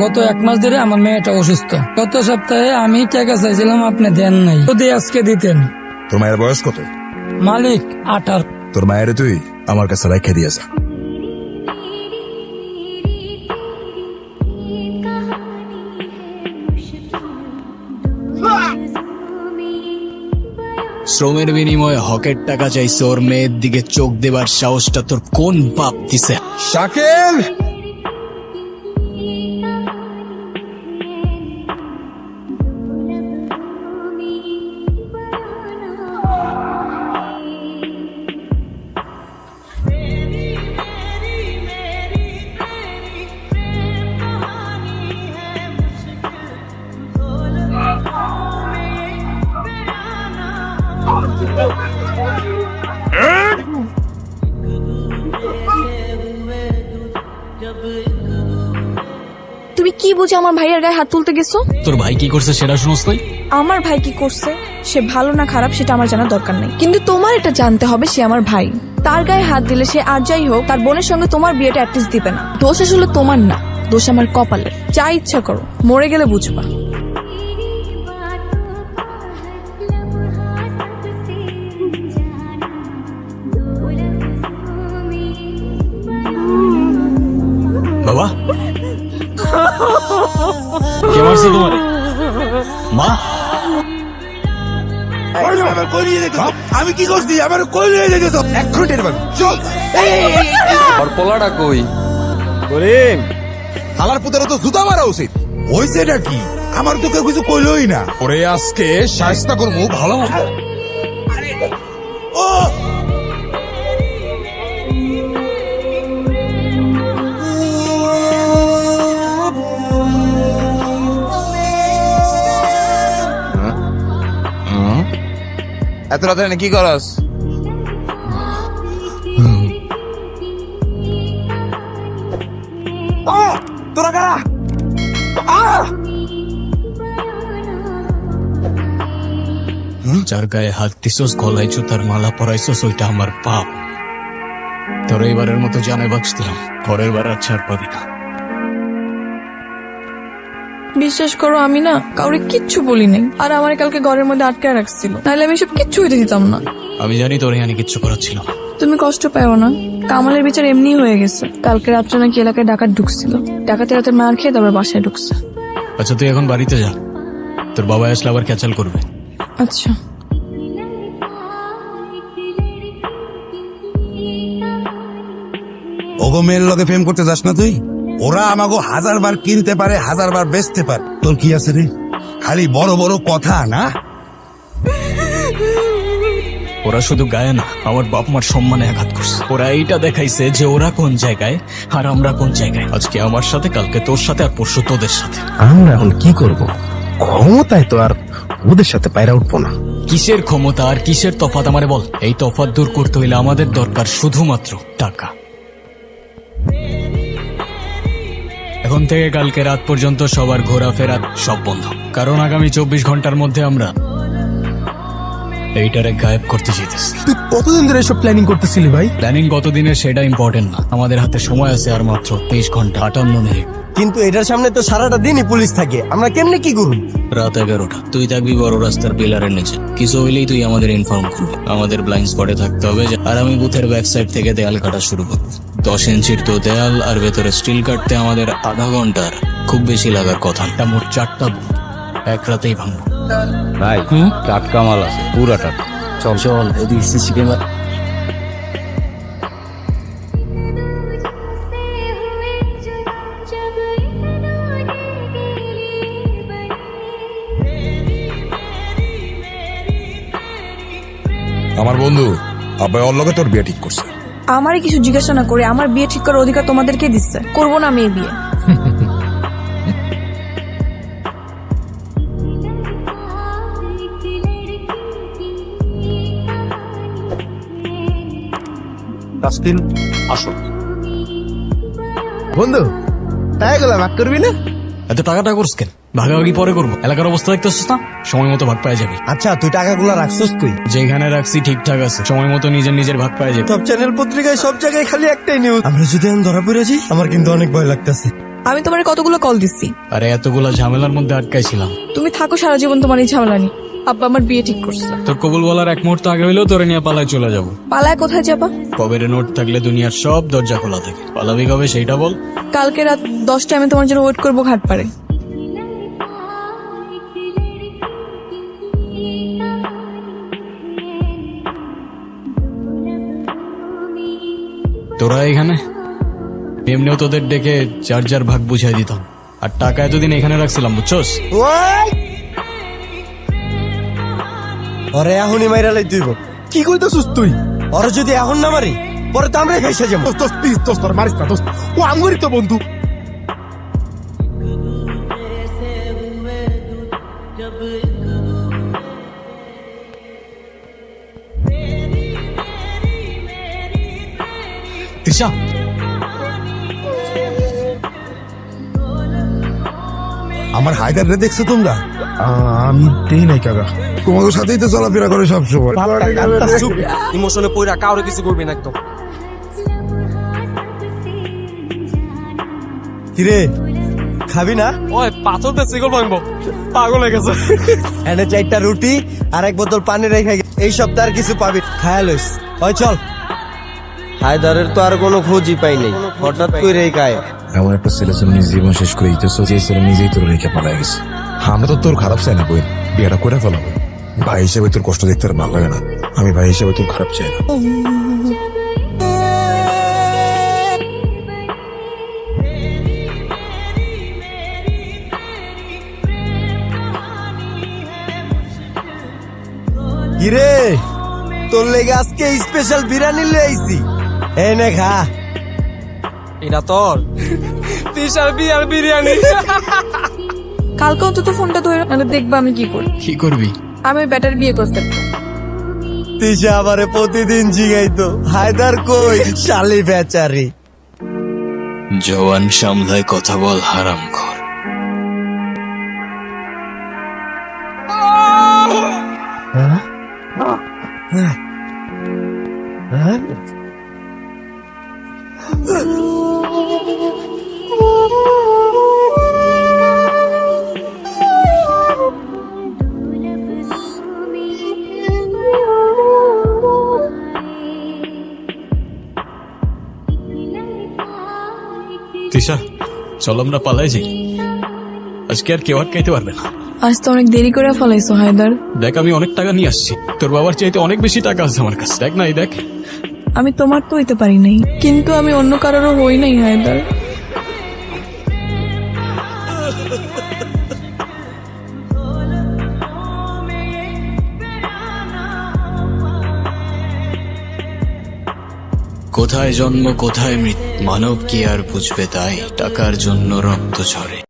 গত এক মাস ধরে আমার মেয়েটা অসুস্থ। গত সপ্তাহে আমি টাকা চাইছিলাম আপনি দেন নাই। যদি আজকে দিতেন। তোর মায়ের বয়স কত? মালিক আঠার। তোর মায়ের তুই আমার কাছে রেখে দিয়েছ শ্রমের বিনিময়ে হকের টাকা চাইছে ওর মেয়ের দিকে চোখ দেবার সাহসটা তোর কোন বাপ দিছে? শাকিল! তুমি কি বুঝে আমার ভাইয়ের গায়ে হাত তুলতে গেছো? তোর ভাই কি করছে সেটা শুনোস তুই আমার ভাই কি করছে? সে ভালো না খারাপ সেটা আমার জানার দরকার নাই। কিন্তু তোমার এটা জানতে হবে সে আমার ভাই। তার গায়ে হাত দিলে সে আর যাই হোক তার বোনের সঙ্গে তোমার বিয়েটা অ্যাটলিস্ট দিবে না। দোষ আসলে তোমার না দোষ আমার কপালের। যা ইচ্ছা করো মরে গেলে বুঝবা। কে মারছে তোমার? মা? আমি কি করছি? আমার কই নিয়ে যেতেছ? এক ঘণ্টার বাকি চল। আর পোলাটা কই? করিম। হালার পুতের তো জুতা মারা উচিত। এটা কি? আমার তো কেউ কিছু কইলই না। ওরে আজকে সাহস্তা করব ভালো মতো এত রাতে এনে কি করস? তোরা কারা? যার গায়ে হাত দিছস গলায় জুতার মালা পরাইছস ওইটা আমার পাপ। তোর এবারের মতো জানে বাক্স দিলাম পরের বার আর ছাড় পাবি না। বিশ্বাস করো আমি না কাউরে কিচ্ছু বলি নাই আর আমার কালকে ঘরের মধ্যে আটকে রাখছিল। তাহলে আমি সব কিচ্ছু হইতে দিতাম না। আমি জানি তোর এখানে কিচ্ছু করার ছিল। না তুমি কষ্ট পাও না। কামালের বিচার এমনি হয়ে গেছে। কালকে রাত্রে নাকি এলাকায় ডাকাত ঢুকছিল। ডাকাতের রাতে মার খেয়ে তারপর বাসায় ঢুকছে। আচ্ছা তুই এখন বাড়িতে যা। তোর বাবা আসলে আবার ক্যাচাল করবে। আচ্ছা। ওগো মেয়ের লগে প্রেম করতে যাস না তুই? ওরা আমাকে হাজার বার কিনতে পারে হাজার বার বেচতে পারে। তোর কি আছে রে? খালি বড় বড় কথা না? ওরা শুধু গায়ে না আমার বাপ মার সম্মানে আঘাত করছে। ওরা এইটা দেখাইছে যে ওরা কোন জায়গায় আর আমরা কোন জায়গায়। আজকে আমার সাথে কালকে তোর সাথে আর পরশু তোদের সাথে। আমরা এখন কি করব? ক্ষমতায় তো আর ওদের সাথে পায়রা উঠবো না। কিসের ক্ষমতা আর কিসের তফাত আমারে বল? এই তফাত দূর করতে হইলে আমাদের দরকার শুধুমাত্র টাকা। এখন থেকে কালকে রাত পর্যন্ত সবার ঘোরাফেরা সব বন্ধ। কারণ আগামী চব্বিশ ঘণ্টার মধ্যে আমরা এইটারে গায়েব করতে চাইতেছি। তুই কতদিন ধরে এসব প্ল্যানিং করতেছিলি ভাই? প্ল্যানিং কতদিনের সেটা ইম্পর্টেন্ট না। আমাদের হাতে সময় আছে আর মাত্র তেইশ ঘণ্টা। আটান্ন মিনিট। কিন্তু এটার সামনে তো সারাটা দিনই পুলিশ থাকে। আমরা কেমনে কি করব রাত এগারোটা। তুই থাকবি বড় রাস্তার পিলারের নিচে। কিছু হইলেই তুই আমাদের ইনফর্ম করবি। আমাদের ব্লাইন্ড স্পটে থাকতে হবে আর আমি বুথের ব্যাক সাইড থেকে দেয়াল কাটা শুরু করব। দশ ইঞ্চির তো দেয়াল আর ভেতরে স্টিল কাটতে আমাদের আধা ঘণ্টার খুব বেশি লাগার কথা এটা মোট চারটা বুথ এক রাতেই ভাঙবো। ভাই টাটকা মাল আছে পুরা টাটকা। চল চল এদিকে সিসি আমার বন্ধু আব্বাই ওর লগে তোর বিয়ে ঠিক করছে। আমারই কিছু জিজ্ঞাসা না করে আমার বিয়ে ঠিক করার অধিকার তোমাদেরকে দিচ্ছে। করব না আমি এই বিয়ে। তাসকিন আসো। বন্ধু তাই গেলাম ভাগ করবি না? এত টাকাটা করস কেন? ভাগাভাগি পরে করব। এলাকার অবস্থা দেখতেছিস না? সময় মতো ভাগ পাওয়া যাবে। আচ্ছা তুই টাকাগুলো রাখছস কই? যেখানে রাখছি ঠিকঠাক আছে। সময় মতো নিজের নিজের ভাগ পাওয়া যাবে। সব চ্যানেল পত্রিকায় সব জায়গায় খালি একটাই নিউজ আমরা যদি এখন ধরা পড়ে যাই আমার কিন্তু অনেক ভয় লাগতেছে। আমি তোমার কতগুলো কল দিচ্ছি? আরে এতগুলা ঝামেলার মধ্যে আটকাইছিলাম। তুমি থাকো সারা জীবন তোমার এই ঝামেলা নিয়ে। আব্বা আমার বিয়ে ঠিক করছে। তোর কবুল বলার এক মুহূর্ত আগে হইলেও তোরে নিয়ে পালায় চলে যাব। পালায় কোথায় যাবা? কবের নোট থাকলে দুনিয়ার সব দরজা খোলা থাকে। পালাবি কবে সেইটা বল। কালকে রাত দশটায় আমি তোমার জন্য ওয়েট করব ঘাট পারে তোরা এখানে? এমনিও তোদের ডেকে চার চার ভাগ বুঝাই দিতাম। আর টাকা এতদিন এখানে রাখছিলাম বুঝছস? ওরে এখনই মাইরা লাই তুইব কি কইতেছিস তুই? ওরে যদি এখন না মারি পরে তো আমরা খাইসা যাব। দোস্ত প্লিজ দোস্ত তোর মারিস না দোস্ত। ও আমগরি তো বন্ধু। তিশা আমার হায়দার রে দেখছ তোমরা? আমি দেই নাই কাকা। তোমাদের সাথেই তো চলাফেরা করে সবসময়। ইমোশনে পইরা কাউরে কিছু করবি না একদম। কিরে খাবি না? ওই পাথর দিয়ে সিগল ভাঙবো। পাগল হয়ে গেছে। এনে চারটা রুটি আর এক বোতল পানি রেখে এই সপ্তাহে আর কিছু পাবি খায়া লইস। ওই চল। হায়দারের তো আর কোনো খোঁজই পাই নাই। হঠাৎ করে এই গায়ে এমন একটা ছেলে ছিল নিজের জীবন শেষ করে দিতেছ যে ছেলে নিজেই তোর রেখে পালাই গেছে। আমরা তো তোর খারাপ চাই না বই বিয়েটা করে ফেলাবো। ভাই হিসেবে তোর কষ্ট দেখতে আর ভালো লাগে না। আমি ভাই হিসেবে তোর খারাপ চাই না। কিরে? তোর লেগে আজকে স্পেশাল বিরিয়ানি লই আইছি। এই নে খা। এটা তোর? বিয়ার বিরিয়ানি। কালকে অন্তত ফোনটা ধরে নাহলে দেখবা আমি কি করি। কি করবি? আমি ব্যাটার বিয়ে করতে তিশা আমারে প্রতিদিন জিগাইতো হায়দার কই? শালি বেচারি। জওয়ান সামলায় কথা বল হারাম ঘর। তিশা চল আমরা পালাই যাই। আজকে আর কেউ আটকাইতে পারবে না। আজ তো অনেক দেরি করে ফেলাইছো হায়দার। দেখ আমি অনেক টাকা নিয়ে আসছি। তোর বাবার চাইতে অনেক বেশি টাকা আছে আমার কাছে। দেখ নাই দেখ। আমি তোমার তো হইতে পারি নাই। কিন্তু আমি অন্য কারোরও হই নাই হায়দার। কোথায় জন্ম কোথায় মৃত মানব কি আর বুঝবে তাই? টাকার জন্য রক্ত ঝরে।